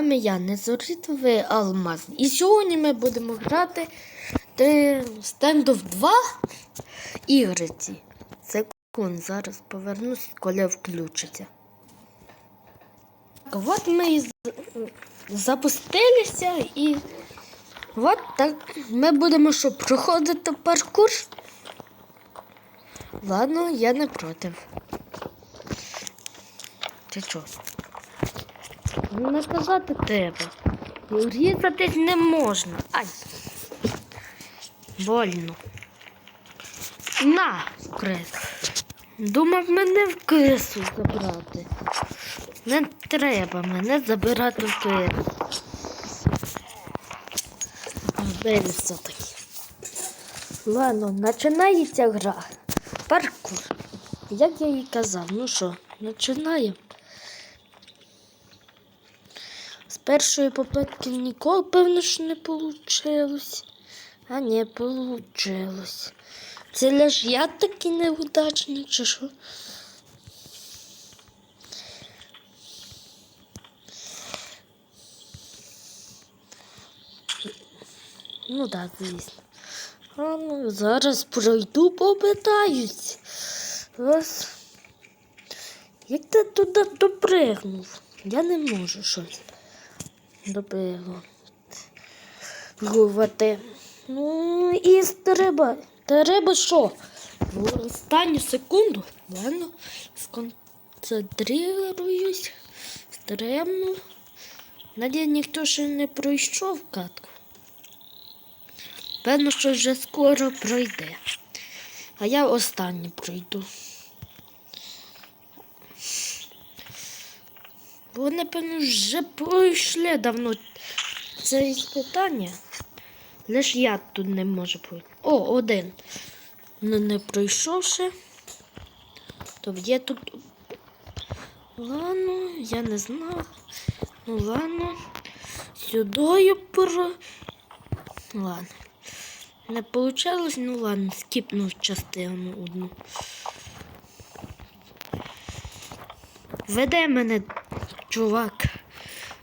вами я Незоритовий Алмаз. І сьогодні ми будемо грати те- стендов 2 ігриці. Секунд, зараз повернусь, коли включиться. Так, От ми і запустилися і от так ми будемо що проходити паркур. Ладно, я не проти. Ти чого? Наказати треба. Різатись не можна. Ай. Больно. На, крес. Думав мене в крису забрати. Не треба мене забирати в крису. Де все-таки. Ладно, починається гра. Паркур. Як я їй казав, ну що, починаємо. З першої попитки ніколи, певно, що не вийшло. А не вийшло. Це лиш я такий неудачний, чи що? Ну так, звісно. А ну, зараз пройду, попитаюсь. Раз. Як ти туди допригнув? Я не можу щось допригувати. Ну і треба. Треба що? В останню секунду. Ладно. Сконцентруюсь. Стрімну. Надія ніхто ще не пройшов катку. Певно, що вже скоро пройде. А я останній пройду. Бо вони, певно, вже пройшли давно це іспитання. Лиш я тут не можу пройти. О, один. Ну, не пройшов ще. То є тут. Ладно, я не знав. Ну ладно. Сюдою про. Ладно. Не получалось, ну ладно, скіпнув частину одну. Веде мене, чувак.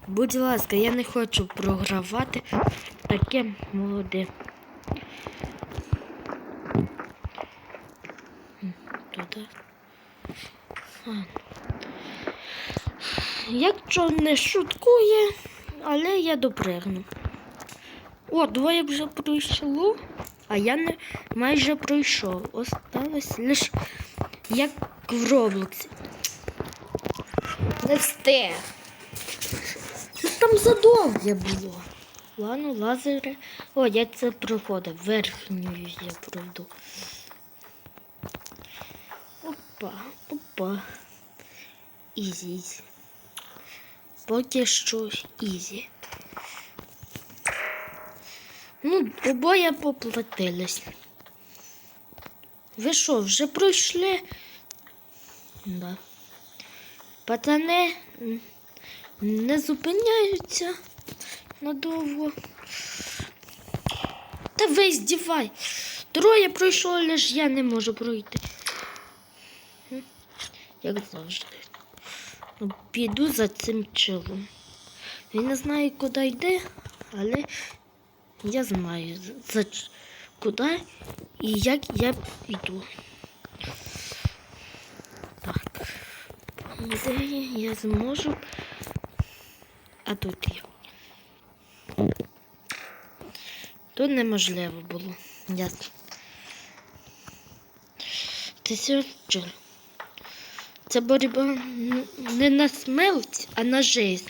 Будь ласка, я не хочу програвати таке молоде. Туди. Якщо не шуткує, але я допригну. О, двоє вже пройшло, а я не майже пройшов. Осталось лише як в Роблоксі. Не встиг. Ну, Там задовге було. Ладно, лазери. О, я це проходив. Верхньою я пройду. Опа, опа. Ізі. Поки що ізі. Ну, обоє поплатились. Ви що, вже пройшли? Да. Пацани не зупиняються надовго. Та ви здівай. Троє пройшло, лиш я не можу пройти. Як завжди. Ну, Піду за цим чолом. Він не знає, куди йде, але я знаю, за куди і як я йду. Так. Де я зможу. А тут є. Тут неможливо було. Ясно. Тисяча. Це боротьба не на смерть, а на жизнь.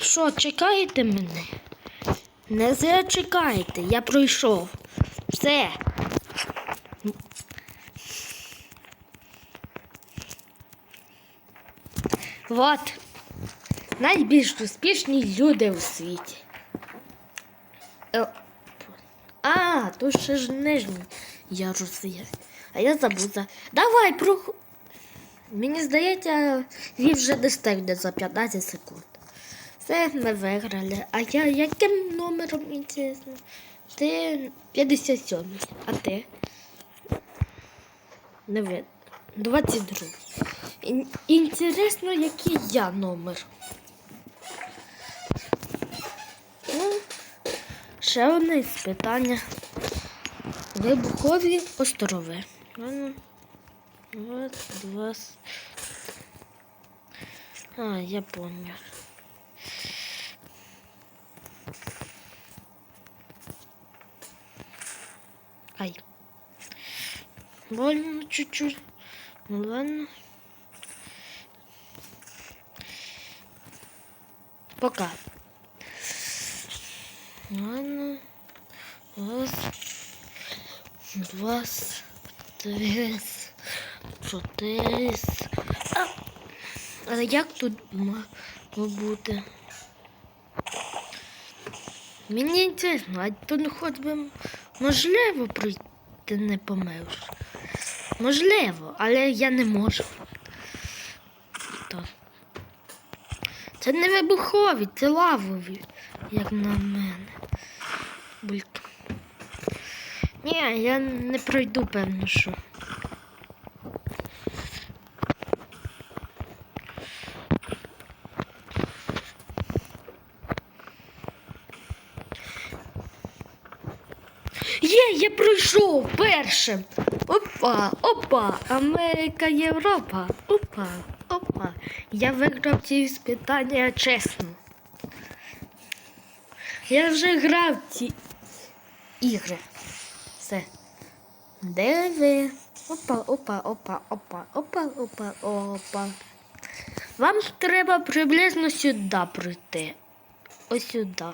Що, чекаєте мене? Не зря чекаєте, я пройшов. Все. Вот. Найбільш успішні люди у світі. Е, А, тут ще ж нижній ярус є. А я забула. Давай, прох... Мені здається, він вже достигне за 15 секунд. Все, ми виграли. А я яким номером інтересно? Ти 57, а ти? Не видно. 22. Ін- Інтересно, який я номер. Ну, ще одне питання. Вибухові острови. Вот, два. А, я понял. Ай. Больно чуть-чуть. Ну ладно. Пока. Ладно. Раз. Два. Три. Чотири. А, а як тут могло бути? Мені інтересно, а тут хоч би можливо пройти не помивши. Можливо, але я не можу. Це не вибухові, це лавові, як на мене. Бульк. Ні, я не пройду, певно, що. Є, я пройшов першим. Опа, опа, Америка, Європа. Опа. Я виграв ці іспитання чесно. Я вже грав ці ігри. Все. Де ви? Опа, опа, опа, опа, опа, опа, опа. Вам треба приблизно сюди пройти. Ось сюди.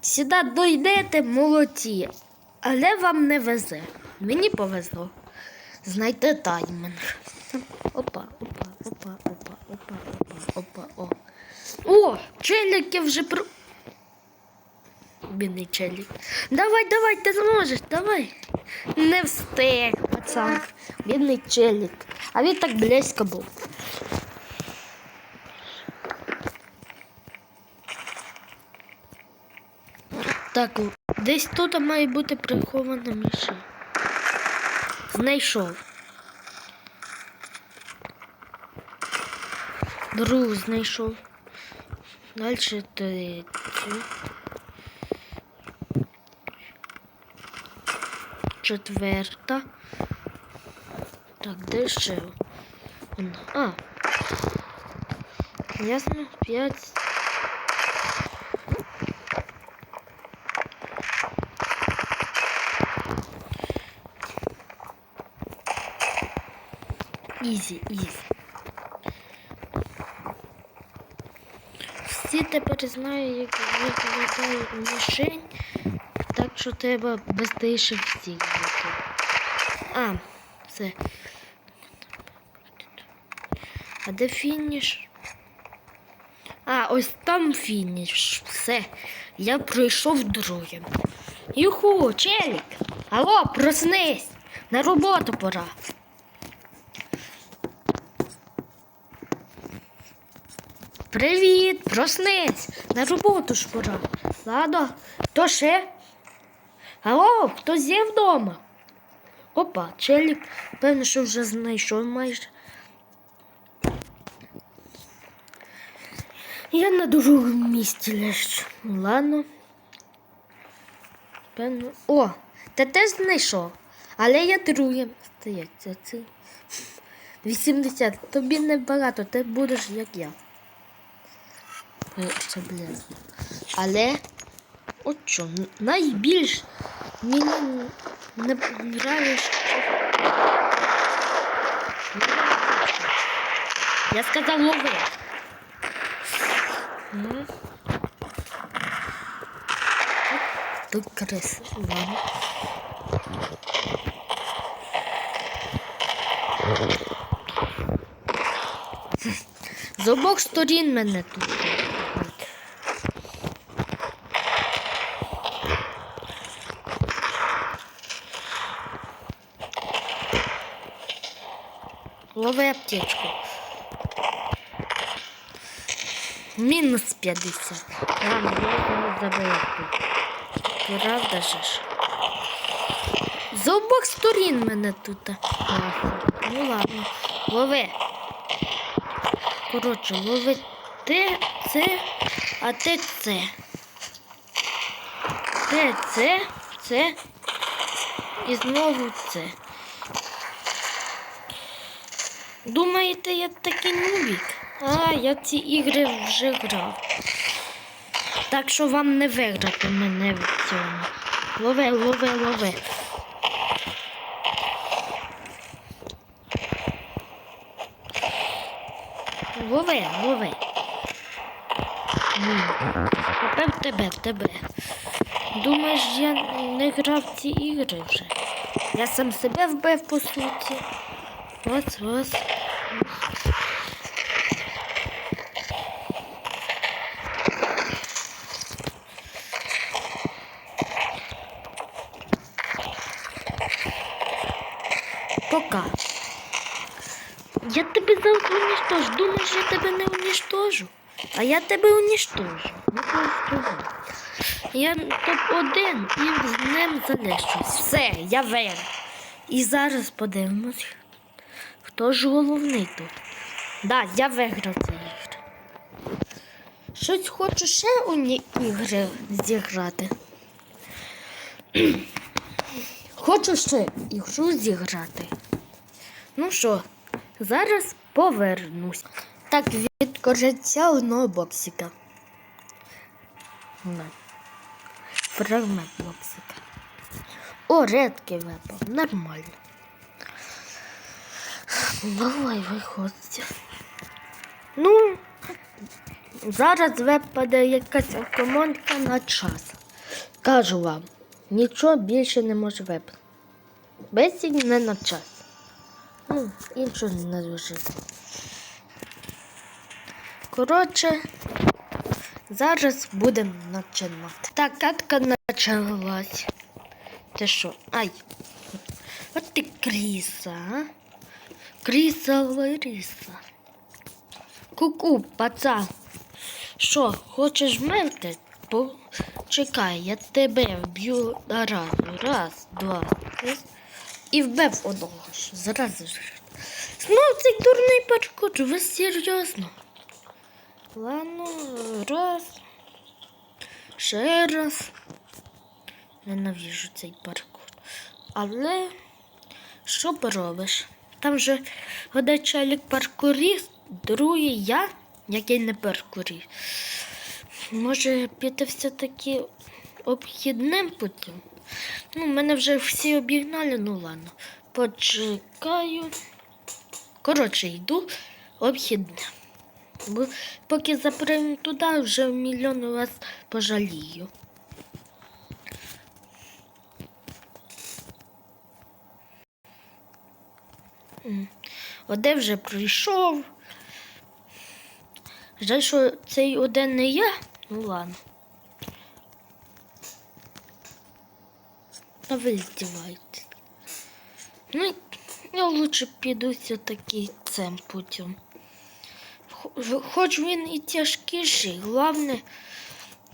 Сюди дойдете молодці, але вам не везе. Мені повезло. Знайти таймінг. Опа, опа, опа, опа, опа, о. О, челіки вже про. Бідний челік. Давай, давай, ти зможеш, давай. Не встиг, пацан. Бідний челік. А він так близько був. Так, десь тут має бути прихована мішень. Знайшов. Другу знайшов. Далі третю. Четверта. Так, де ще? А. Ясно, п'ять. Ізі, ізі. Всі тепер знають, як виглядає мішень, так що треба бездейше всіх бути. А, все. А де фініш? А, ось там фініш. Все. Я пройшов другим. Юху, челік! Алло, проснись! На роботу пора. Привіт, проснись! На роботу ж пора. Ладно, хто ще? Алло, хтось є вдома? Опа, челік, певно, що вже знайшов майже. Я на другому місці лежу. Ладно. Певно. О, ти теж знайшов. Але я другим. Це. 80. Тобі небагато, ти будеш як я. Е, Це блін. Але от що, найбільш мені не нравиться. Я сказав лови. М. Тут. Ладно. З обох сторін мене тут. Лови аптечку. Мінус 50. Ладно, я його заберу. Правда же ж? З обох сторін мене тут. Ну ладно. Лови. Коротше, лови ти це, а ти це. Ти це, це і знову це. Думаєте, я такий нубік? А, я ці ігри вже грав. Так що вам не виграти мене в цьому. Лови, лови, лови. Лови, лови. Тепер тебе, тебе. Думаєш, я не грав в ці ігри вже? Я сам себе вбив по суті. Ось, ось. Пока. Я тебе завтра уничтожу. Думаєш, я тебе не уничтожу? А я тебе уничтожу. Ну. Я топ-1 і з ним залишусь. Все, я виграв. І зараз подивимось, хто ж головний тут. Да, я виграв ці ігри. Щось хочу ще у ігри зіграти. Хочу ще ігру зіграти. Ну що, зараз повернусь. Так, від відкриття одного боксика. На. Фрагмент боксика. О, редкий випав. Нормально. Давай виходить. Ну, зараз випаде якась командка на час. Кажу вам, нічого більше не може випадати. Бесік не на час. Ну, іншого не дуже. Коротше, зараз будемо починати. Так, катка почалась. Ти що? Ай. От ти кріса, а? Кріса Лариса. Ку-ку, пацан. Що, хочеш вмерти? Почекай, я тебе вб'ю раз, раз, два, три. І вбив одного. Зразу ж. Знов цей дурний паркур, ви серйозно? Ладно, раз. Ще раз. Ненавіжу цей паркур. Але що поробиш? Там же один чоловік паркуріст, другий я, який не паркуріст. Може піти все-таки обхідним путем? Ну, мене вже всі обігнали, ну ладно. Почекаю. Коротше, йду обхідним. Поки запряму туди, вже мільйон вас пожалію. Один вже прийшов. Жаль, що цей один не я. Ну ладно. А ви здіваєтесь. Ну, я лучше піду все-таки цим путем. Хо- Хоч він і тяжкіший, головне,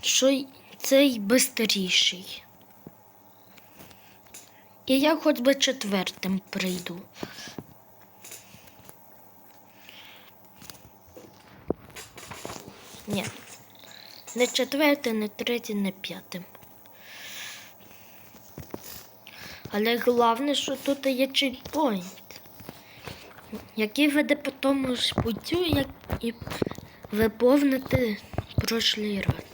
що цей бистріший. І я хоч би четвертим прийду. Ні. Не четвертим, не третім, не п'ятим. Але головне, що тут є чекпоінт, який веде по тому ж путю, як і виповнити прошлий раз.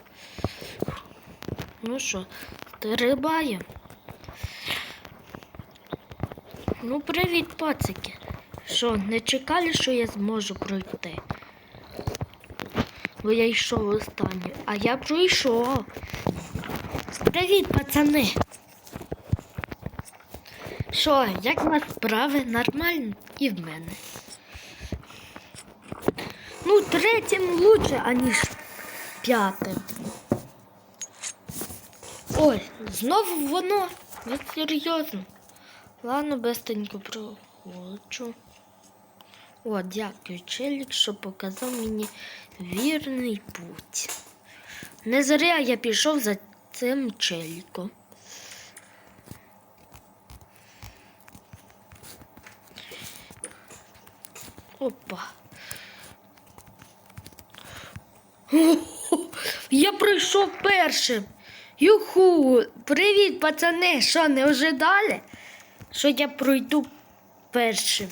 Ну що, стрибаємо. Ну, привіт, пацики. Що, не чекали, що я зможу пройти? Бо я йшов останній, а я пройшов. Привіт, пацани. Що, як у вас справи? Нормально і в мене. Ну, третім лучше, аніж п'ятим. Ой, знову воно. Ви серйозно. Ладно, бестенько проходжу. О, дякую, челік, що показав мені вірний путь. Не зря я пішов за цим челіком. Опа. Я пройшов першим. Юху! Привіт, пацани! Що, не ожидали? Що я пройду першим?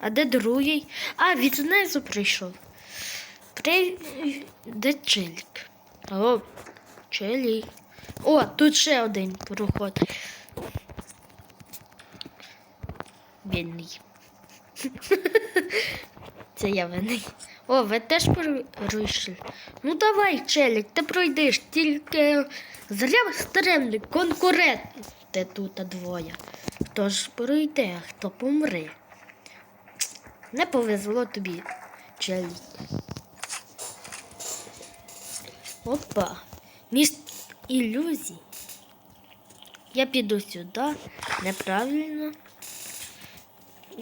А де другий? А, від знизу прийшов. При... Де челік? О, челік. О, тут ще один проход. Бідний. Це я винний. О, ви теж пройшли. Ну давай, челік, ти пройдеш, тільки зря стремлі, конкуренти тут двоє. Хто ж пройде, а хто помре. Не повезло тобі, челік. Опа. Міст ілюзій. Я піду сюди. Неправильно.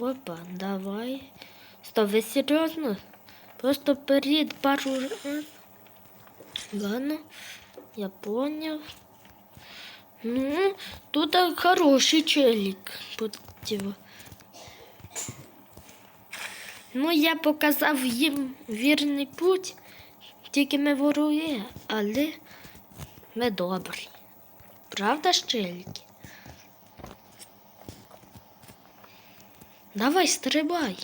Опа, давай. Стоп, ви серйозно? Просто перед пару. Ладно, я понял. Ну, тут хороший челик. Ну, я показав їм вірний путь. Тільки ми ворує, але ми добрі. Правда, щеліки? Давай, стрибай.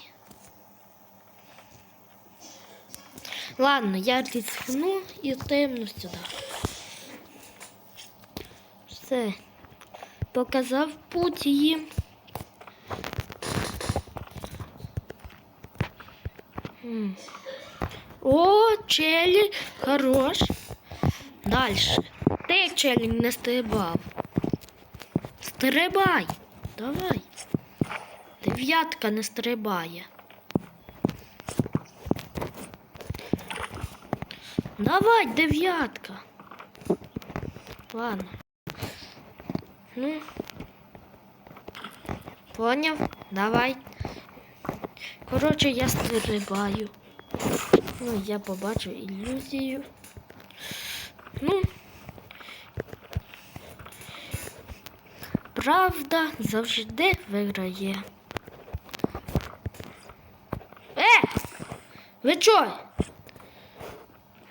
Ладно, я рискну і темну сюди. Все. Показав путь їм. О, челі, хорош. Дальше. Ти челі не стрибав. Стрибай. Давай. Дев'ятка не стрибає. Давай, дев'ятка. Ладно. Ну. Поняв? Давай. Коротше, я стрибаю. Ну, я побачу ілюзію. Ну. Правда завжди виграє. Ви чо?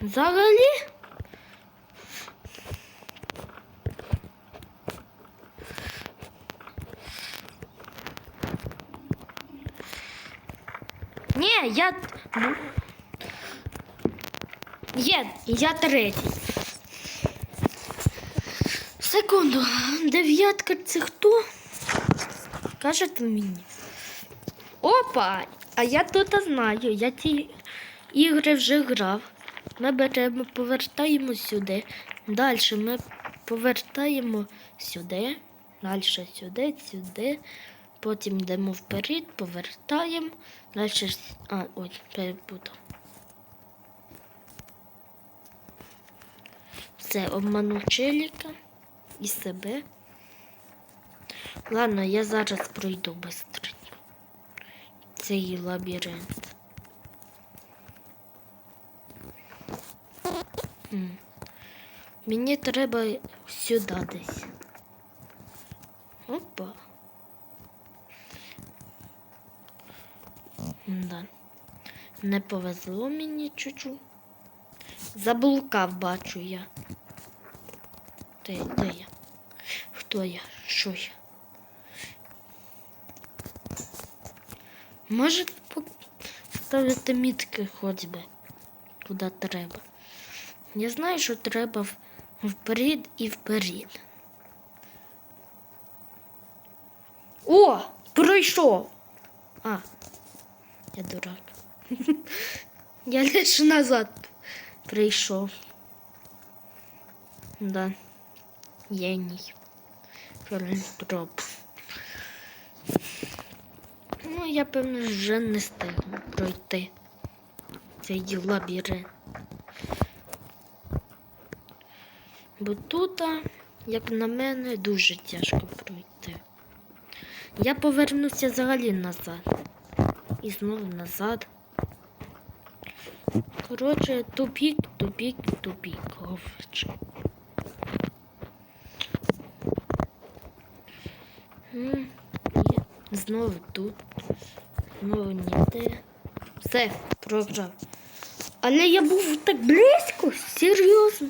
Взагалі? Ні, я. Є, я третій. Секунду, дев'ятка це хто? Кажете мені. Опа! А я тут знаю, я ці ігри вже грав. Ми беремо, повертаємо сюди. Далі ми повертаємо сюди. Далі сюди, сюди. Потім йдемо вперед, повертаємо. Далі. А, ой, перепутав. Все, обманув челіка і себе. Ладно, я зараз пройду швидко. Цей лабіринт. Мені треба сюди десь. Опа. Да. Не повезло мені чуть-чуть. Заблукав, бачу я. Де, де я? Хто я? Що я? Може ставити мітки хоч би, куди треба. Я знаю, що треба вперед і вперед. О! Пройшов! А, я дурак. Я лише назад прийшов. Да. Геній. Філантроп. Ну, я певно вже не встигну пройти цей лабіринт. Бо тут, як на мене, дуже тяжко пройти. Я повернуся взагалі назад. І знову назад. Коротше, тупік, тупік, тупік. М. Знову тут. Знову ніде. Все, програв. Але я був так близько, серйозно.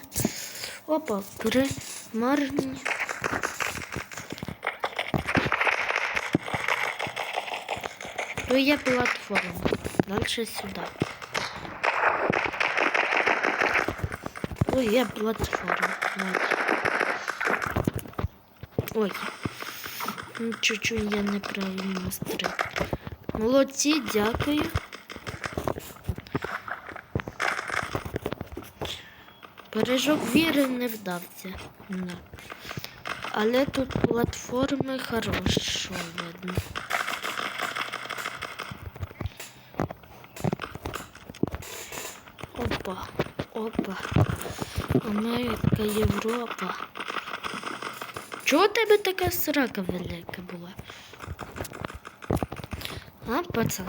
Опа, примарні. То є платформа. Далі сюди. Ой, є платформа. Ой. Ну, Чуть-чуть я неправильно стриг. Молодці, дякую. Бережок віри не вдався. Не. Але тут платформи хорошо видно. Опа, опа. Америка, Європа. Чого у тебе така срака велика була? А, пацан?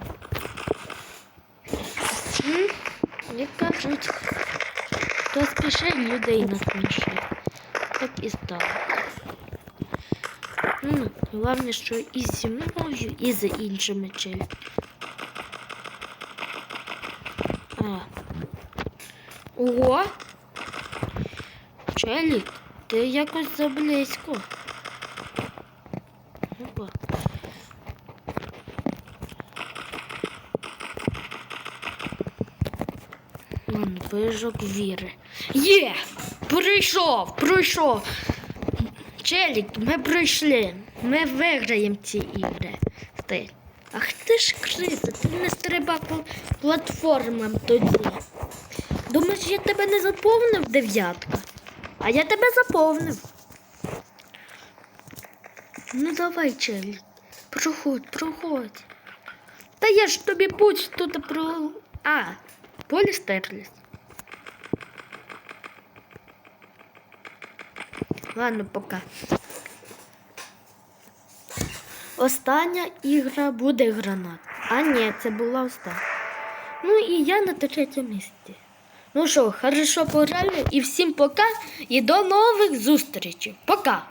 М? Як кажуть, хто людей людей насмішить. Так і стало. Ну, головне, що і зі мною, і за іншими челюстями. А. Ого! Челік, ти якось заблизько. Опа. Ладно, віри. Є! Прийшов! Пройшов! Челік, ми пройшли. Ми виграємо ці ігри. Ти. Ах ти ж криза, ти не стрибав по платформам тоді. Думаєш, я тебе не заповнив дев'ятка? А я тебе заповнив. Ну давай, челік. Проходь, проходь. Та я ж тобі путь тут про. А, полі Ладно, пока. Остання ігра буде гранат. А ні, це була остання. Ну і я на третьому місці. Ну що, хорошо пограли і всім пока і до нових зустрічей. Пока!